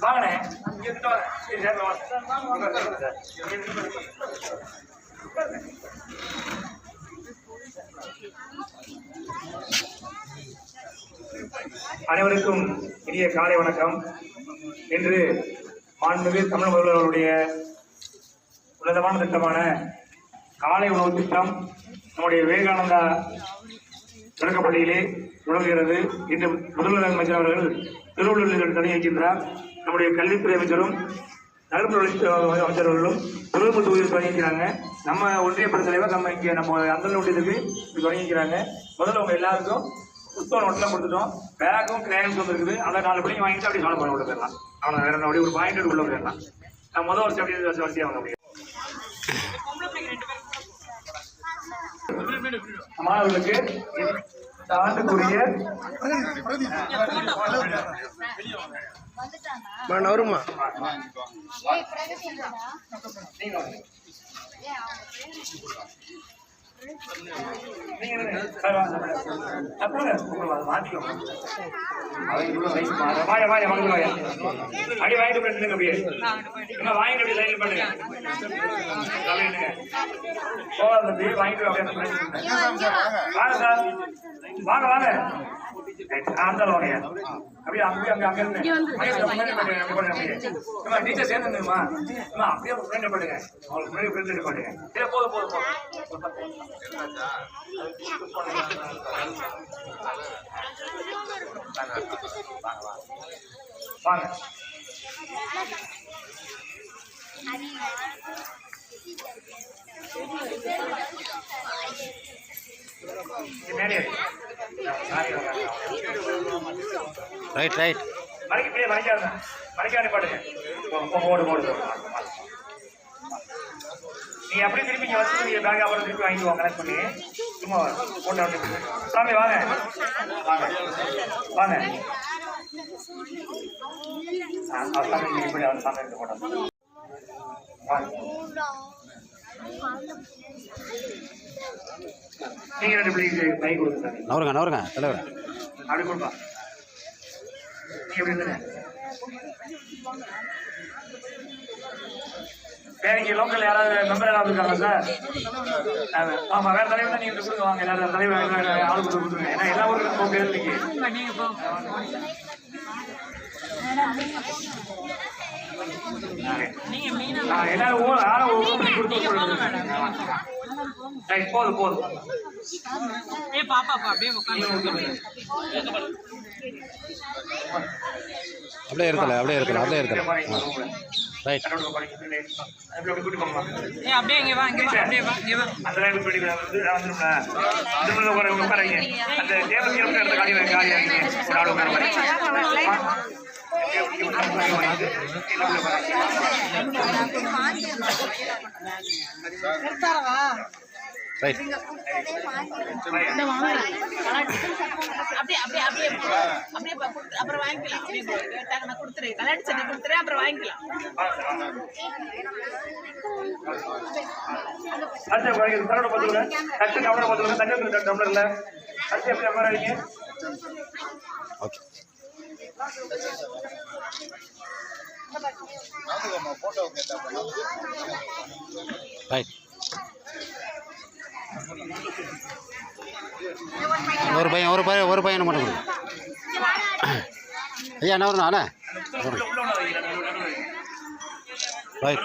வாங்கண்ணே அனைவருக்கும் இனிய காலை வணக்கம். என்று மாண்புமிகு தமிழ் முதல்வர்களுடைய உன்னதமான திட்டமான காலை உணவு திட்டம் நம்முடைய விவேகானந்தா தொடக்கப்பள்ளியிலே தொடங்குகிறது. இன்று முதல்வர் அமைச்சர் அவர்கள் திருவள்ளூரில் தொடங்கி வைக்கின்றார். நம்முடைய கல்வித்துறை அமைச்சரும் நகர்ப்புற அமைச்சர்களும் தொழில்நுட்ப தொகுதியில் தொடங்கிக்கிறாங்க நம்ம ஒன்றிய தலைவர் நம்ம இங்கே நம்ம அந்த ஒன்றியத்துக்கு தொடங்கிக்கிறாங்க முதல்ல அவங்க எல்லாருக்கும் புத்தகம் நோட்டெல்லாம் கொடுத்துட்டோம். பேக்கும் கிரேன்ஸ் வந்துருக்குது. அந்த நாலு பிள்ளைங்க வாங்கிட்டு அப்படியே சாலை பண்ண உள்ள போயிடலாம் அவனை வேற என்ன, ஒரு பாயிண்ட் உள்ள போயிடலாம் நான் முதல் வருஷம் அப்படி வருஷம் வரிசையாக வாங்க மாணவர்களுக்கு இந்த ஆண்டுக்குரிய நவருமா ஏய் வாய வாய வாங்க. வாய அடி வாங்க, வாங்க, வாங்கிட்டு பண்ணுங்க அப்படியே. என்ன வாங்கிட்டு அப்படியே பண்ணுங்க. அப்படியே வாங்கிட்டு அப்படியே வாங்க சார். வாங்க, வாங்க. ரைட், ஆ, அந்த ஆளு வாங்க. அப்படியே அங்க அங்க இருந்து. அப்படியே. teacher சேர்ந்து நில்லுங்கம்மா. அம்மா, அப்படியே பண்ணுங்க. முன்னாடி front பண்ணுங்க. சரி, போதும், போதும், போதும். வாங்க ரைட் ரைட் மறைக்க இப்படியே மறைக்காத மறைக்காத பாடுங்க ஓடு ஓடு நீங்க அப்படியே திருப்பி இங்க வச்சு நீங்க பேங்க் அப்புறம் திருப்பி வாங்கிக்குவோம் கனெக்ட் பண்ணி. சும்மா போட்டு வந்து சாமி வாங்க. வாங்க. வாங்க. சாமி நீங்க இப்படி அவர் சாமி எடுத்து போட்டோம் வாங்க. நீங்க ரெண்டு பிள்ளைக்கு கை கொடுங்க நவருங்க நவருங்க தலைவர். அப்படி கொடுப்பா. நீ எப்படி இருந்தீங்க வேற இங்க லோக்கல் யாராவது மெம்பர் யாராவது இருக்காங்க சார்? அது, ஆமா வேற தலைவர் தான் நீங்க கொடுங்க வாங்க. எல்லாரும் தலைவர் ஆளு கொடுத்து கொடுத்துருங்க. ஏன்னா எல்லா ஊருக்கும் போக முடியாது எல்லாரும் ஆளை கொடுத்து சொல்லுங்க ரைட் போதும் போதும் ஏ பாப்பா பா அப்படியே உட்காந்து அப்படியே இருக்கல அப்படியே இருக்கல அப்படியே இருக்கல. ரைட் ஏ அப்படியே இங்க வா இங்க வா அப்படியே வா இங்க வா. அந்த லைன் படி வந்து வந்துரும்ல. இந்த முள்ள ஒரு உட்காரங்க. அந்த டேபிள் எடுத்த காலியா காலியா ஒரு ஆள் உட்கார அப்புறம் வாங்கிக்கலாம் அப்படியே கேட்டாங்க நான் சட்டை கொடுத்துறேன் அப்புறம் வாங்கிக்கலாம் அரிசி குறைக்கிறது தரோட பார்த்துக்கல தட்டு டம்ளர் பார்த்துக்கல தண்ணி டம்ளர்ல எப்படி டம்ளர் ஓகே ஒரு பையன் ஒரு பையன் ஒரு பையனை மட்டும் கொடுங்க. ஐயா என்ன வரணும் அண்ணா? ரைட்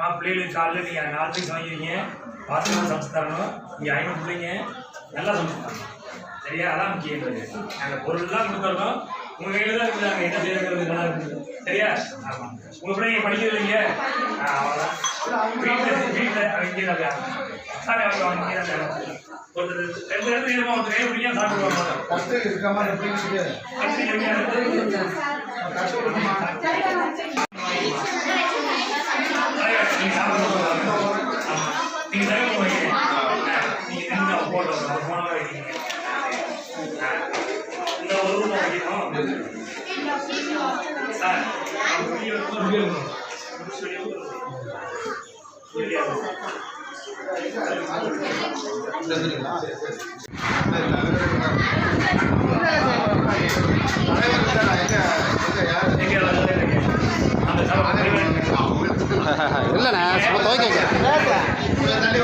மா பிள்ளைகளுக்கு காலையில் நீங்கள் நாலு பேர் சமைக்கிறீங்க பாத்திரம் சமைச்சு தரணும். இங்கே ஐநூறு பிள்ளைங்க. நல்லா சமைச்சு தரணும். சரியா? அதான் முக்கியம் நாங்கள் பொருள்லாம் கொடுத்துறோம் உங்கள் கையில் தான் இருக்குது. நாங்கள் என்ன செய்யறது நல்லா இருக்குது. சரியா? ஆமாம் உங்கள் பிள்ளைங்க படிக்கிறது இல்லைங்க. அவ்வளோதான் வீட்டில் வீட்டில் இங்கே தான் அவங்க அவங்க ஒருத்தர் ரெண்டு ரெண்டு இருமா ஒருத்தர் கை பிடிக்காம சாப்பிடுவாங்க. கம்மியாக இருக்குது நீங்க இந்த ஒரு ரூபா வைக்கணும் சார் அவங்க வெளியே வந்து வெளியே வரணும். வெளியே வரணும். வெளியே வரணும். எங்க எல்லாரும் இருக்கீங்க? அந்த சாப்பாடு இல்லைண்ணே சும்மா துவைக்க வைக்கிறேன்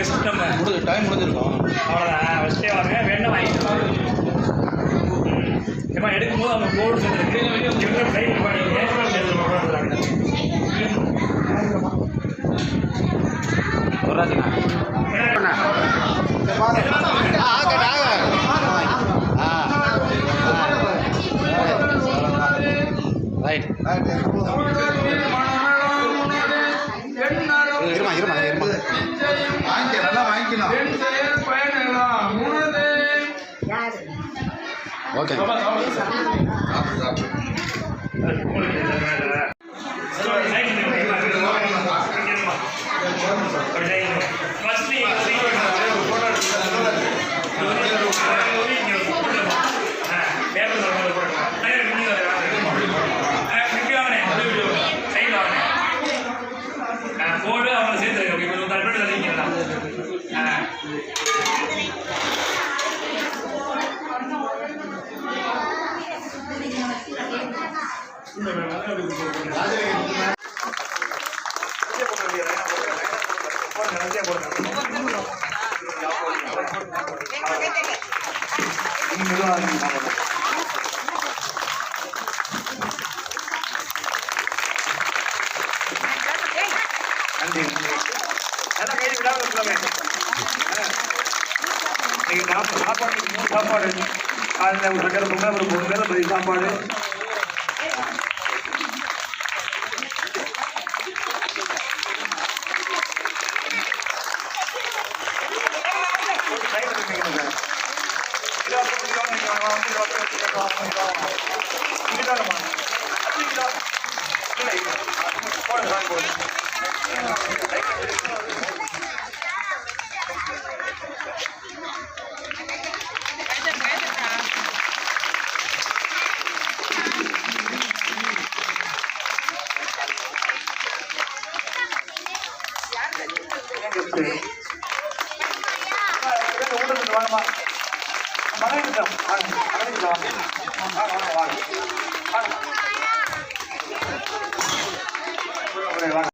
சும்மா கெஸ்ட் நம்ம டைம் முடிஞ்சிருக்கோம். அவ்வளோதான் ஃபஸ்ட்டே வாங்க வேணும் வாங்கிக்கலாம் ஏமா எடுக்கும்போது அவங்க போர்டு சொல்லிருக்கு இவங்க ஆக. ஆ. ரைட் ஓகே போடு அவங்க சேர்த்து இப்போ தற்போது நன்றி நல்லா கை விடாம சொல்லுங்க நீங்க சாப்பாடு சாப்பாடு மூணு சாப்பாடு காலையில் ஒரு சக்கரை பொங்கல் ஒரு பொங்கல் மதிய சாப்பாடு வாங்கம்மா மகளிர் வாங்க மகளிர் வாங்க